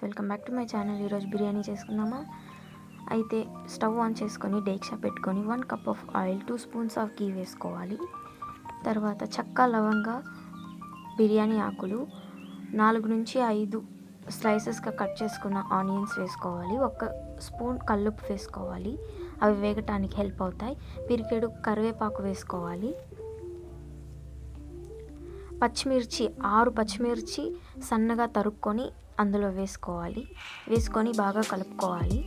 Welcome back to my channel ఈరోజు బిర్యానీ చేసుకుందామా? అయితే స్టవ్ ఆన్ చేసుకొని డేక్షా పెట్టుకొని one cup of oil two spoons of ghee వేసుకోవాలి. తర్వాత చక్క లవంగా బిర్యానీ ఆకులు నాలుగు నుంచి ఐదు స్లైసెస్గా కట్ చేసుకున్న ఆనియన్స్ వేసుకోవాలి. ఒక స్పూన్ కల్లుప్పు వేసుకోవాలి. అవి వేగటానికి హెల్ప్ అవుతాయి. పిరికెడు కరివేపాకు వేసుకోవాలి. పచ్చిమిర్చి ఆరు పచ్చిమిర్చి సన్నగా తరుక్కొని అందులో వేసుకోవాలి. వేసుకొని బాగా కలుపుకోవాలి.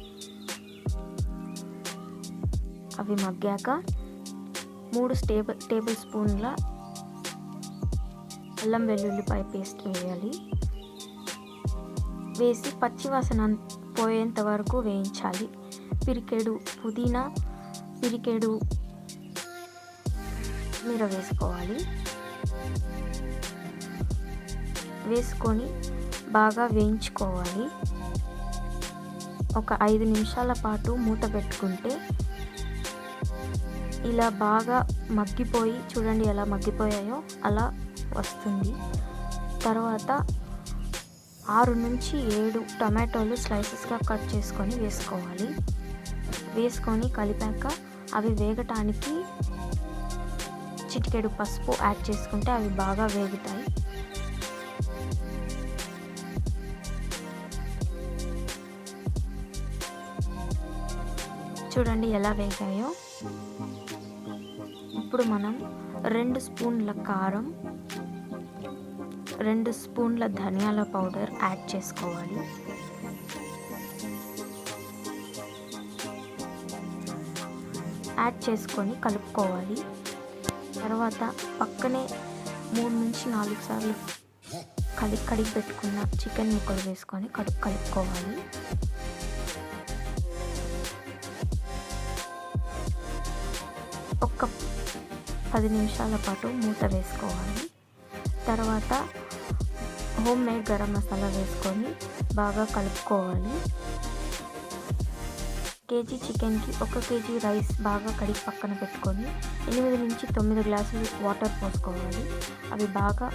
అవి మగ్గాక మూడు టేబుల్ టేబుల్ స్పూన్ల అల్లం వెల్లుల్లిపాయ పేస్ట్ వేయాలి. వేసి పచ్చివాసన పోయేంత వరకు వేయించాలి. పిరికెడు పుదీనా పిరికెడు మీర వేసుకోవాలి. వేసుకొని బాగా వేయించుకోవాలి. ఒక ఐదు నిమిషాల పాటు మూత పెట్టుకుంటే ఇలా బాగా మగ్గిపోయి చూడండి ఎలా మగ్గిపోయాయో అలా వస్తుంది. తర్వాత ఆరు నుంచి ఏడు టమాటోలు స్లైసెస్గా కట్ చేసుకొని వేసుకోవాలి. వేసుకొని కలిపాక అవి వేగటానికి చిటికెడు పసుపు యాడ్ చేసుకుంటే అవి బాగా వేగుతాయి. చూడండి ఎలా వేగాయో. ఇప్పుడు మనం రెండు స్పూన్ల కారం రెండు స్పూన్ల ధనియాల పౌడర్ యాడ్ చేసుకోవాలి. యాడ్ చేసుకొని కలుపుకోవాలి. తర్వాత పక్కనే మూడు నుంచి నాలుగు సార్లు కడిగి కడిగి పెట్టుకున్న చికెన్ ముక్కలు వేసుకొని కడుపు కలుపుకోవాలి. ఒక పది నిమిషాల పాటు మూత వేసుకోవాలి. తర్వాత హోమ్ మేడ్ గరం మసాలా వేసుకొని బాగా కలుపుకోవాలి. కేజీ చికెన్కి ఒక కేజీ రైస్ బాగా కడిగి పక్కన పెట్టుకొని ఎనిమిది నుంచి తొమ్మిది గ్లాసులు వాటర్ పోసుకోవాలి. అవి బాగా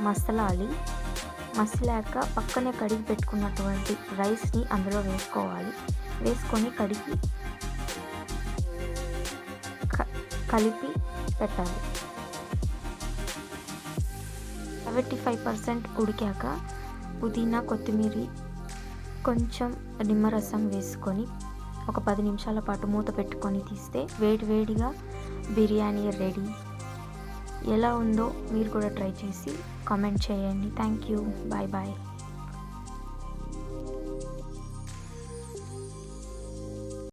మసలాలి. మసలాక పక్కనే కడిగి పెట్టుకున్నటువంటి రైస్ని అందులో వేసుకోవాలి. వేసుకొని కడిగి కలిపి పెట్టాలి. సెవెంటీ ఫైవ్ పర్సెంట్ ఉడికాక పుదీనా కొత్తిమీర కొంచెం నిమ్మరసం వేసుకొని ఒక పది నిమిషాల పాటు మూత పెట్టుకొని తీస్తే వేడి వేడిగా బిర్యానీ రెడీ. ఎలా ఉందో మీరు కూడా ట్రై చేసి కామెంట్ చేయండి. Thank you. Bye bye.